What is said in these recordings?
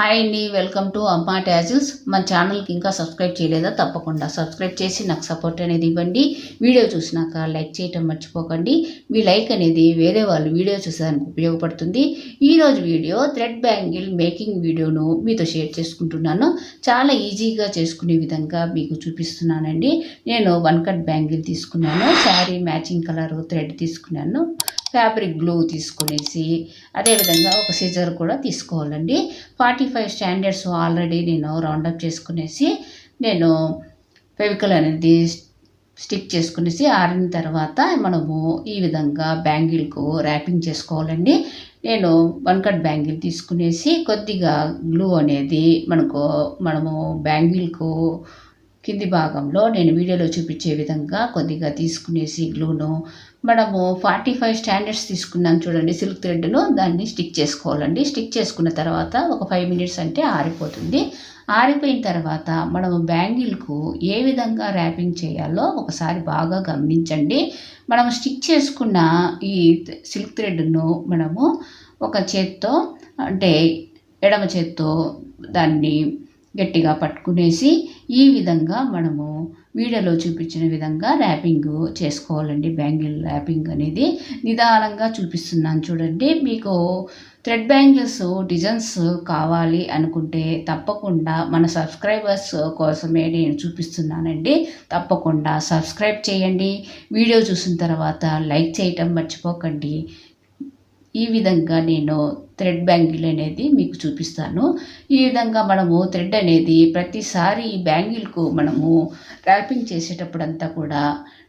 Hi అండి welcome to అమ్మా tassels. మన ఛానల్కి ఇంకా సబ్స్క్రైబ్ చేయలేదా? తప్పకుండా సబ్స్క్రైబ్ చేసి నాకు సపోర్ట్ అనేది ఇవ్వండి. వీడియో చూసినాక లైక్ చేయటం మర్చిపోకండి. మీ లైక్ అనేది వేరే వాళ్ళు వీడియో చూసేదానికి ఉపయోగపడుతుంది. ఈరోజు వీడియో థ్రెడ్ బ్యాంగిల్ మేకింగ్ వీడియోను మీతో షేర్ చేసుకుంటున్నాను. చాలా ఈజీగా చేసుకునే విధంగా మీకు చూపిస్తున్నానండి. నేను వన్ కట్ బ్యాంగిల్ తీసుకున్నాను. శారీ మ్యాచింగ్ కలర్ థ్రెడ్ తీసుకున్నాను. ఫ్యాబ్రిక్ గ్లూ తీసుకునేసి అదేవిధంగా ఒక సిజర్ కూడా తీసుకోవాలండి. ఫార్టీ ఫైవ్ స్టాండర్డ్స్ ఆల్రెడీ నేను రౌండప్ చేసుకునేసి నేను ఫెవికల్ అనేది స్టిక్ చేసుకునేసి ఆరిన తర్వాత మనము ఈ విధంగా బ్యాంగిల్కు ర్యాపింగ్ చేసుకోవాలండి. నేను వన్ కట్ బ్యాంగిల్ తీసుకునేసి కొద్దిగా గ్లూ అనేది మనకు మనము బ్యాంగిల్కు కింది భాగంలో నేను వీడియోలో చూపించే విధంగా కొద్దిగా తీసుకునేసి గ్లూను మనము ఫార్టీ ఫైవ్ స్టాండర్డ్స్ తీసుకున్నాం చూడండి సిల్క్ థ్రెడ్ను దాన్ని స్టిక్ చేసుకోవాలండి. స్టిక్ చేసుకున్న తర్వాత ఒక ఫైవ్ మినిట్స్ అంటే ఆరిపోతుంది. ఆరిపోయిన తర్వాత మనము బ్యాంగిల్కు ఏ విధంగా ర్యాపింగ్ చేయాలో ఒకసారి బాగా గమనించండి. మనం స్టిక్ చేసుకున్న ఈ సిల్క్ థ్రెడ్ను మనము ఒక చేత్తో అంటే ఎడమ చేత్తో దాన్ని గట్టిగా పట్టుకునేసి ఈ విధంగా మనము వీడియోలో చూపించిన విధంగా ర్యాపింగ్ చేసుకోవాలండి. బ్యాంగిల్ ర్యాపింగ్ అనేది నిదానంగా చూపిస్తున్నాను చూడండి. మీకు థ్రెడ్ బ్యాంగిల్స్ డిజైన్స్ కావాలి అనుకుంటే తప్పకుండా మన సబ్స్క్రైబర్స్ కోసమే నేను చూపిస్తున్నానండి. తప్పకుండా సబ్స్క్రైబ్ చేయండి. వీడియో చూసిన తర్వాత లైక్ చేయటం మర్చిపోకండి. ఈ విధంగా నేను థ్రెడ్ బ్యాంగిల్ అనేది మీకు చూపిస్తాను. ఈ విధంగా మనము థ్రెడ్ అనేది ప్రతిసారి ఈ బ్యాంగిల్కు మనము ర్యాపింగ్ చేసేటప్పుడంతా కూడా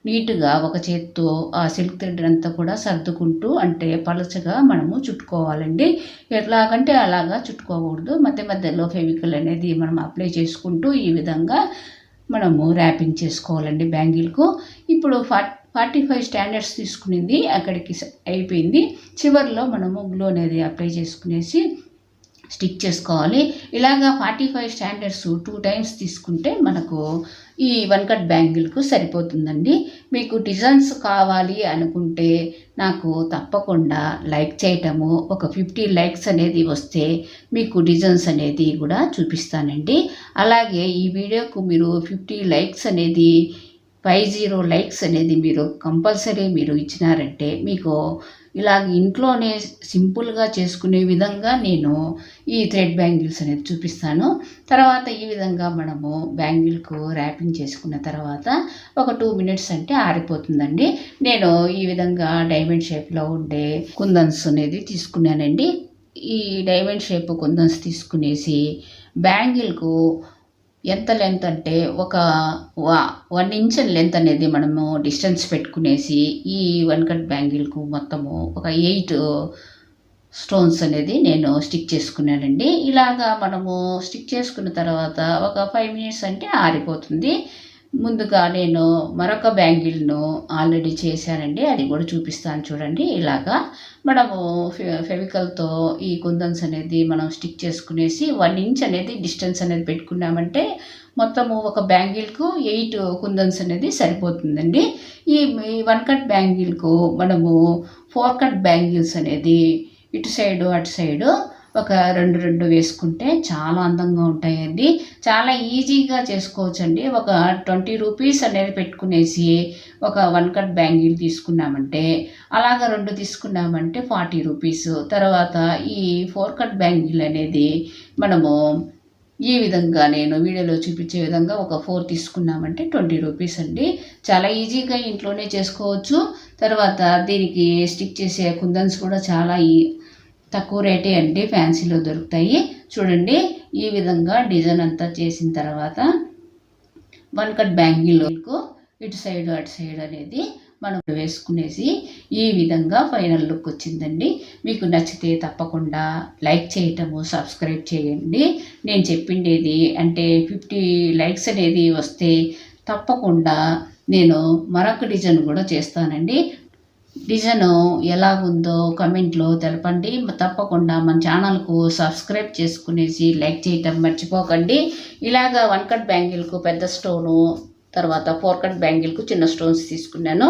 నీట్గా ఒక చేత్తో ఆ సిల్క్ థ్రెడ్ అంతా కూడా సర్దుకుంటూ అంటే పలచగా మనము చుట్టుకోవాలండి. ఎట్లాగంటే అలాగా చుట్టుకోకూడదు. మధ్య మధ్యలో ఫెవికల్ అనేది మనం అప్లై చేసుకుంటూ ఈ విధంగా మనము ర్యాపింగ్ చేసుకోవాలండి బ్యాంగిల్కు ఇప్పుడు ఫార్టీ ఫార్టీ ఫైవ్ స్టాండర్డ్స్ తీసుకునింది అక్కడికి అయిపోయింది. చివరిలో మనము గ్లో అనేది అప్లై చేసుకునేసి స్టిక్ చేసుకోవాలి. ఇలాగా forty five standards two times తీసుకుంటే మనకు ఈ వన్ కట్ బ్యాంగిల్కు సరిపోతుందండి. మీకు డిజైన్స్ కావాలి అనుకుంటే నాకు తప్పకుండా లైక్ చేయటము ఒక ఫిఫ్టీ లైక్స్ అనేది వస్తే మీకు డిజైన్స్ అనేది కూడా చూపిస్తానండి. అలాగే ఈ వీడియోకు మీరు ఫిఫ్టీ లైక్స్ అనేది ఫైవ్ జీరో లైక్స్ అనేది మీరు కంపల్సరీ మీరు ఇచ్చినారంటే మీకు ఇలాగ ఇంట్లోనే సింపుల్గా చేసుకునే విధంగా నేను ఈ థ్రెడ్ బ్యాంగిల్స్ అనేది చూపిస్తాను. తర్వాత ఈ విధంగా మనము బ్యాంగిల్కు ర్యాపింగ్ చేసుకున్న తర్వాత ఒక టూ మినిట్స్ అంటే ఆరిపోతుందండి. నేను ఈ విధంగా డైమండ్ షేప్లో ఉండే కుందన్స్ అనేది తీసుకున్నానండి. ఈ డైమండ్ షేప్ కుందన్స్ తీసుకునేసి బ్యాంగిల్కు ఎంత లెంత్ అంటే ఒక వన్ ఇంచ్ లెంత్ అనేది మనము డిస్టెన్స్ పెట్టుకునేసి ఈ వన్ కట్ బ్యాంగిల్కు మొత్తము ఒక ఎయిట్ స్టోన్స్ అనేది నేను స్టిక్ చేసుకున్నానండి. ఇలాగా మనము స్టిక్ చేసుకున్న తర్వాత ఒక ఫైవ్ మినిట్స్ అంటే ఆరిపోతుంది. ముందుగా నేను మరొక బ్యాంగిల్ను ఆల్రెడీ చేశానండి. అది కూడా చూపిస్తాను చూడండి. ఇలాగా మనము ఫెవికల్తో ఈ కుందన్స్ అనేది మనం స్టిక్ చేసుకునేసి వన్ ఇంచ్ అనేది డిస్టెన్స్ అనేది పెట్టుకున్నామంటే మొత్తము ఒక బ్యాంగిల్కు ఎయిట్ కుందన్స్ అనేది సరిపోతుందండి. ఈ వన్ కట్ బ్యాంగిల్కు మనము ఫోర్ కట్ బ్యాంగిల్స్ అనేది ఇటు సైడు అటు సైడు ఒక రెండు రెండు వేసుకుంటే చాలా అందంగా ఉంటాయండి. చాలా ఈజీగా చేసుకోవచ్చండి. ఒక ట్వంటీ రూపీస్ అనేది పెట్టుకునేసి ఒక వన్ కట్ బ్యాంగిల్ తీసుకున్నామంటే అలాగ రెండు తీసుకున్నామంటే ఫార్టీ రూపీస్. తర్వాత ఈ ఫోర్ కట్ బ్యాంగిల్ అనేది మనము ఈ విధంగా నేను వీడియోలో చూపించే విధంగా ఒక ఫోర్ తీసుకున్నామంటే ట్వంటీ రూపీస్ అండి. చాలా ఈజీగా ఇంట్లోనే చేసుకోవచ్చు. తర్వాత దీనికి స్టిక్ చేసే కుందన్స్ కూడా చాలా ఈ తక్కువ రేటే అంటే ఫ్యాన్సీలో దొరుకుతాయి. చూడండి ఈ విధంగా డిజైన్ అంతా చేసిన తర్వాత వన్ కట్ బ్యాంగిల్కు ఇటు సైడ్ అటు సైడ్ అనేది మనం వేసుకునేసి ఈ విధంగా ఫైనల్ లుక్ వచ్చిందండి. మీకు నచ్చితే తప్పకుండా లైక్ చేయటము సబ్స్క్రైబ్ చేయండి. నేను చెప్పిండేది అంటే ఫిఫ్టీ లైక్స్ అనేది వస్తే తప్పకుండా నేను మరొక డిజైన్ కూడా చేస్తానండి. డిజైన్ ఎలా ఉందో కమెంట్లో తెలపండి. తప్పకుండా మన ఛానల్కు సబ్స్క్రైబ్ చేసుకునేసి లైక్ చేయటం మర్చిపోకండి. ఇలాగ వన్ కట్ బ్యాంగిల్కు పెద్ద స్టోను తర్వాత ఫోర్ కట్ బ్యాంగిల్కు చిన్న స్టోన్స్ తీసుకున్నాను.